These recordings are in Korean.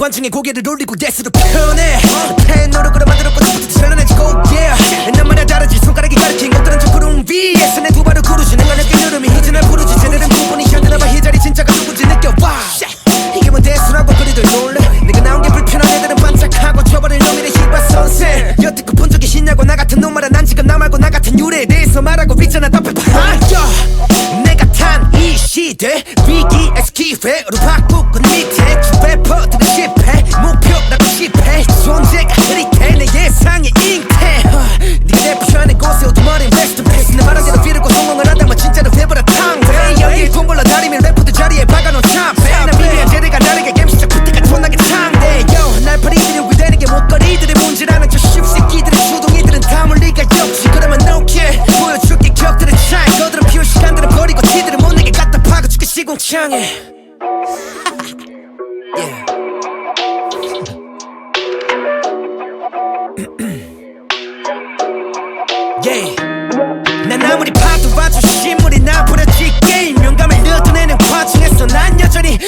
관중에 고개를 올리고 예스로 표현해. 팬 노력으로 만들었고 처음부터 잘라내지고 yeah. 나만의 다르지 손가락이 가리킨 시대. 위기에서 기회로 바꾸고 밑에. 래 시공창에 yeah. yeah. 난 아무리 봐도 봐도 신물이 나부러지 게임 영감을 얻어내는 과정에서 난 여전히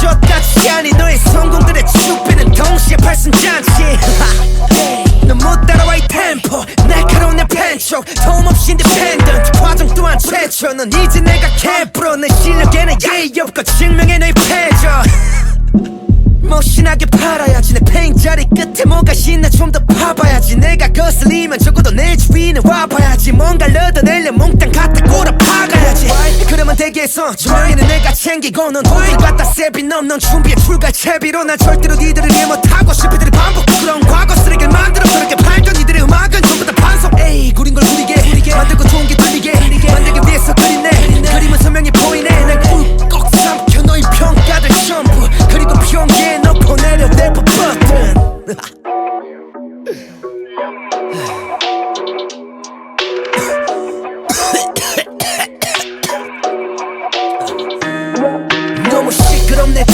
쫓같이 아니 너의 성공들의 축배는 동시에 발승잔치. 넌못 따라와 이 템포. 날카로운 내 펜촉. 도움없이 인디펜던트 과정 또한 최초. 넌 이제 내가 캠프로 내 실력에는 예의 없고 증명해 너의 패저 멋신하게 팔아야지. 내 페인자리 끝에 뭐가 신나 좀 더 파봐야지. 내가 거슬리면 적어도 내 주위는 와봐야지. 뭔가를 얻어내려 몽땅 갖다 꼬라 그러면 되겠어. 조명에는 내가 챙기고 넌 돈을 갖다 세비 넌넌 준비해 출발 채비로 난 절대로 니들을 이해 못하고 실패들이 반복 그런 과거 쓰레기를 만들어 그렇게 팔던 니들의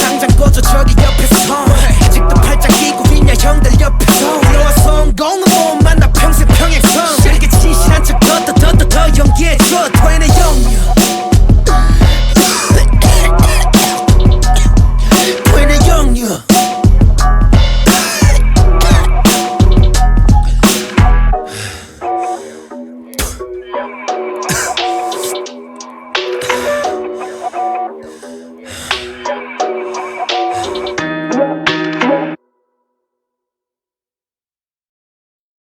당장 꺼져 저기 옆에서 아직도 팔짱 끼고 있냐 형들 옆에서. 너와 성공은 못 만나 평생 평행선 실게 진실한 척 더더더더 연기해줘. 토해내 영유 Yeah.